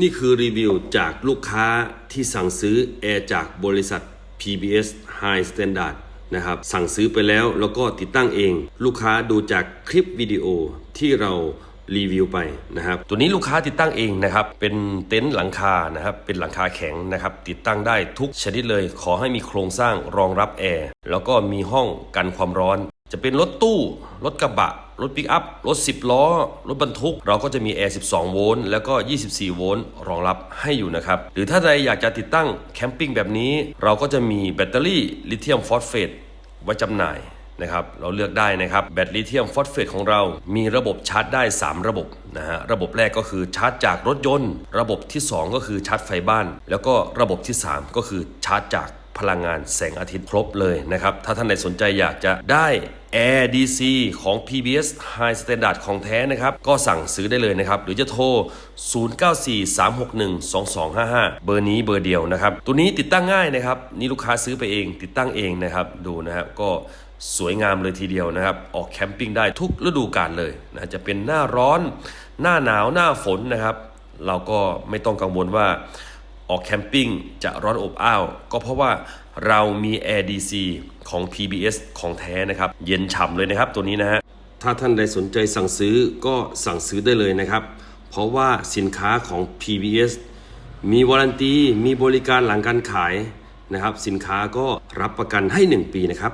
นี่คือรีวิวจากลูกค้าที่สั่งซื้อแอร์จากบริษัท PBS High Standard นะครับสั่งซื้อไปแล้วแล้วก็ติดตั้งเอง ลูกค้าดูจากคลิปวิดีโอที่เรารีวิวไปนะครับตัวนี้ลูกค้าติดตั้งเองนะครับเป็นเต็นท์หลังคานะครับเป็นหลังคาแข็งนะครับติดตั้งได้ทุกชนิดเลย ขอให้มีโครงสร้างรองรับแอร์แล้วก็มีห้องกันความร้อน จะเป็นรถตู้ รถกระบะ รถปิกอัพ รถ 10 ล้อ รถบรรทุก เราก็จะมีแอร์ 12 โวลต์ แล้วก็ 24 โวลต์ รองรับให้อยู่นะครับ หรือถ้าใครอยากจะติดตั้งแคมปิ้งแบบนี้ เราก็จะมีแบตเตอรี่ลิเธียมฟอสเฟตไว้จำหน่ายนะครับ เราเลือกได้นะครับ แบตลิเธียมฟอสเฟตของเรา มีระบบชาร์จได้ 3 ระบบนะฮะ ระบบแรกก็คือชาร์จจากรถยนต์ ระบบที่ 2 ก็คือชาร์จไฟบ้าน แล้วก็ระบบที่ 3 ก็คือชาร์จจาก พลังงานแสงอาทิตย์ครบเลยนะครับ ถ้าท่านใดสนใจอยากจะได้ Air DC ของ PBS High Standard ของแท้นะครับ ก็สั่งซื้อได้เลยนะครับ หรือจะโทร 0943612255 เบอร์นี้เบอร์เดียวนะครับ ตัวนี้ติดตั้งง่ายนะครับ นี่ลูกค้าซื้อไปเอง ติดตั้งเองนะครับ ดูนะครับก็สวยงามเลยทีเดียวนะครับ ออกแคมปิ้งได้ทุกฤดูกาลเลยนะจะเป็นหน้าร้อน หน้าหนาวหน้าฝนนะครับ เราก็ไม่ต้องกังวลว่า ออกแคมปิ้งจะร้อนอบอ้าว ก็เพราะว่าเรามี Air DC ของ PBS ของแท้นะครับ เย็นฉ่ำเลยนะครับตัวนี้นะฮะถ้าท่านใดสนใจสั่งซื้อก็สั่งซื้อได้เลยนะครับ เพราะว่าสินค้าของ PBS มีวารันตี มีบริการหลังการขายนะครับ สินค้าก็รับประกันให้ 1 ปีนะครับ